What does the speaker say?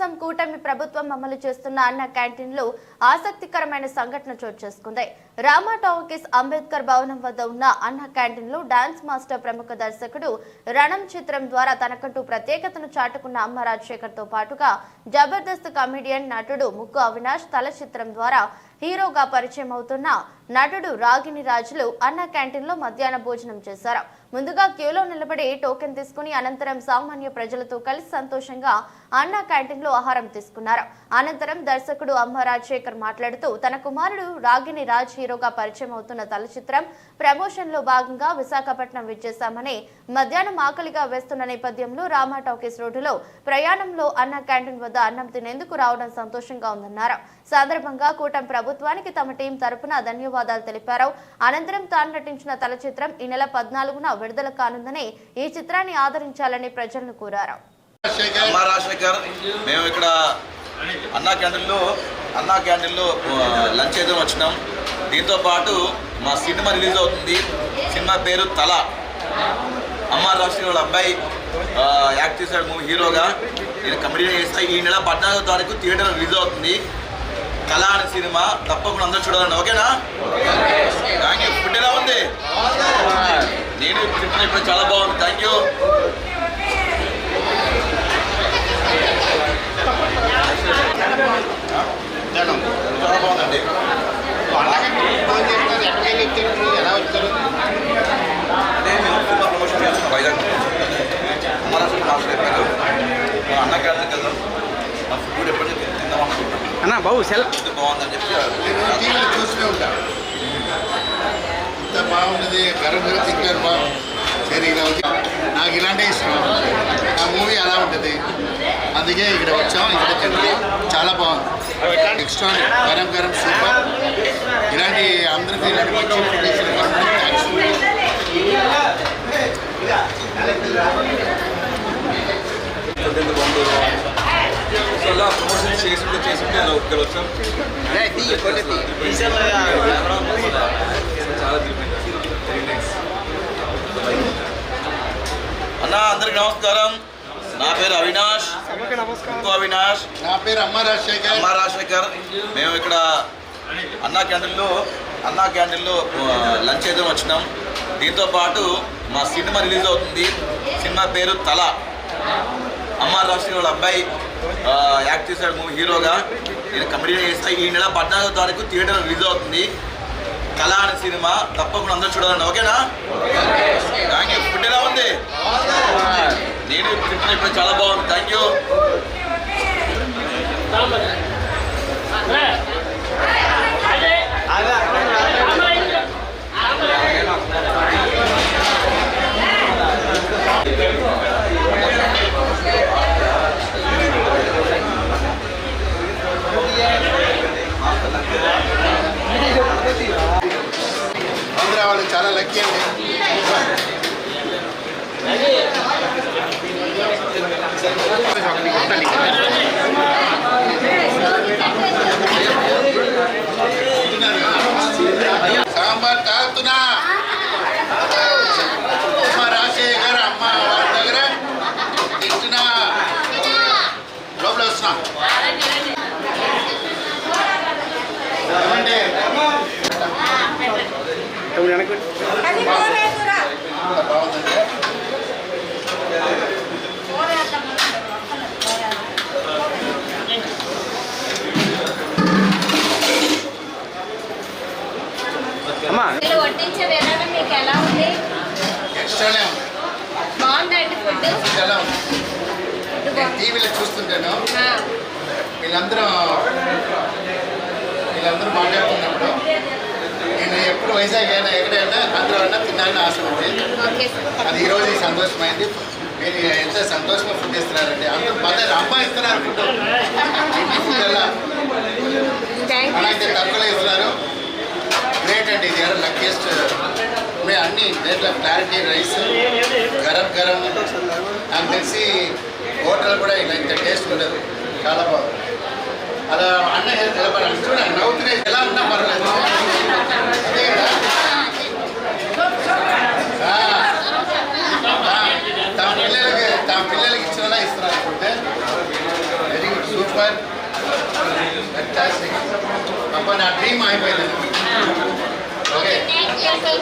కోసం కూటమి ప్రభుత్వం అమలు చేస్తున్న అన్న క్యాంటీన్లో ఆసక్తికరమైన సంఘటన చోటు చేసుకుంది. రామా టాకీస్ అంబేద్కర్ భవనం వద్ద ఉన్న అన్న క్యాంటీన్లో డాన్స్ మాస్టర్ ప్రముఖ దర్శకుడు రణం చిత్రం ద్వారా తనకంటూ ప్రత్యేకతను చాటుకున్న అమ్మ రాజశేఖర్తో పాటుగా జబర్దస్త్ కమెడియన్ నటుడు ముక్కు అవినాష్ తల చిత్రం ద్వారా హీరోగా పరిచయం అవుతున్న నటుడు రాగిని రాజులు అన్న క్యాంటీన్లో మధ్యాహ్న భోజనం చేశారు. ముందుగా క్యూలో నిలబడి టోకెన్ తీసుకుని అనంతరం సామాన్య ప్రజలతో కలిసి సంతోషంగా అన్న క్యాంటీన్లో ఆహారం తీసుకున్నారు. అనంతరం దర్శకుడు అమ్మ రాజశేఖర్ మాట్లాడుతూ తన కుమారుడు రాగిని రాజ్ హీరో హీరోగా పరిచయం అవుతున్న తల చిత్రం ప్రమోషన్లో భాగంగా విశాఖపట్నం విచ్చేశామని మధ్యాహ్నం ఆకలిగా వేస్తున్న నేపథ్యంలో రామా టాకీస్ రోడ్డులో ప్రయాణంలో అన్న క్యాంటీన్ వద్ద అన్నం తినేందుకు రావడం సంతోషంగా ఉందన్నారు. సందర్భంగా కూటమి ప్రభుత్వానికి తమ టీం తరపున ధన్యవాదాలు తెలిపారు. అనంతరం తాను నటించిన తల చిత్రం ఈ నెల పద్నాలుగున విడుదల కానుందని ఈ చిత్రాన్ని ఆదరించాలని ప్రజలను కోరారు. మేము ఇక్కడ అన్నా క్యాంటీన్లో అన్నా క్యాంటీన్లో లంచ్ ఏదో వచ్చినాం. దీంతో పాటు మా సినిమా రిలీజ్ అవుతుంది. సినిమా పేరు తల. అమ్మ రాష్ట్ర వాళ్ళ అబ్బాయి యాక్ట్ చేశాడు మూవీ హీరోగా. నేను కమెడీ చేస్తా ఈ నెల పద్నాలుగో తారీఖు థియేటర్ రిలీజ్ అవుతుంది. కళ అనే సినిమా తప్పకుండా అందరూ చూడాలండి. ఓకేనా? థ్యాంక్ యూ ఫుడ్ ఎలా ఉంది? నేను తింటున్నా ఇప్పుడు చాలా బాగుంది. థ్యాంక్ యూ చాలా బాగుందండి. అన్న బాబు సెల్ బాగుందని చెప్పి నేను టీవీలో చూస్తూనే ఉంటా ఇంత బాగున్నది గరం గరం తింటారు బాగుంది సరే ఇలా ఉంది నాకు ఇలాంటి ఇష్టం ఆ మూవీ అలా ఉంటుంది అందుకే ఇక్కడ వచ్చాం ఇక్కడ తింటే చాలా బాగుంది. నెక్స్ట్ గరం గరం సూపర్ అలా ప్రమోషన్ చేసుకుంటూ చేసుకుంటే వచ్చాం చాలా అన్న అందరికి నమస్కారం. నా పేరు అవినాష్. ఇంకో అవినాష్. నా పేరు అమ్మ రాజశేఖర్. అమ్మ రాజశేఖర్. మేము ఇక్కడ అన్నా క్యాంటీన్లో అన్నా క్యాంటీన్లో లంచ్ చేద్దాం వచ్చినాం. దీంతో పాటు మా సినిమా రిలీజ్ అవుతుంది. సినిమా పేరు తల. అమ్మ రాజశేఖర్ వాళ్ళ అబ్బాయి యాక్ట్ చేశాడు మూవీ హీరోగా. నేను కమెడీ చేస్తా ఈ నెల పద్నాలుగో తారీఖు థియేటర్ రిలీజ్ అవుతుంది. కళ అనే సినిమా తప్పకుండా అందరూ చూడాలండి ఓకేనా? థ్యాంక్ యూ ఫుడ్ ఎలా ఉంది? నేను ఇప్పుడు చాలా బాగుంది థ్యాంక్ యూ ఆంధ్ర వాళ్ళు చాలా లక్కీ అండి సాంబార్ తాగుతున్నా అమ్మ రాజశేఖర్ అమ్మ వాళ్ళ దగ్గర తింటున్నా లోపల అమ్మా. వడ్డించే విధానం మీకు ఎలా ఉంది? బాగుందండి ఫుడ్ టీవీలో చూస్తుంటాను. వీళ్ళందరూ వీళ్ళందరూ మాట్లాడుతున్నప్పుడు నేను ఎప్పుడు వైజాగ్ అయినా ఎక్కడైనా ఆంధ్ర అయినా తినాలని ఆశ ఉంది. అది ఈరోజు సంతోషమైంది. మీరు ఎంత సంతోషంగా ఫుడ్ ఇస్తున్నారండి. అందరూ మదర్ అమ్మ ఇస్తున్నారు ఫుడ్ ఇంటి ఫుడ్ ఎలా? తక్కువలో ఇస్తున్నారు. గ్రేట్ అండి ఇది లక్కీస్ట్ మేము అన్ని దేంట్లో క్లారిటీ రైస్ గరం గరం నాకు తెలిసి హోటల్ కూడా ఇలా ఇంత టేస్ట్ ఉండదు చాలా బాగుంది అలా అన్న నిలబడాలి చూడండి నవ్వుతున్నాయి ఎలా ఉన్నా పర్లేదు అదే కదా ఆ. ఆ. తమ పిల్లలకి తమ పిల్లలకి ఇచ్చేలా ఇస్తున్నారు అనుకుంటే వెరీ గుడ్ సూపర్ అప్ప నా డ్రీమ్ అయిపోయింది ఓకే థ్యాంక్ యూ సార్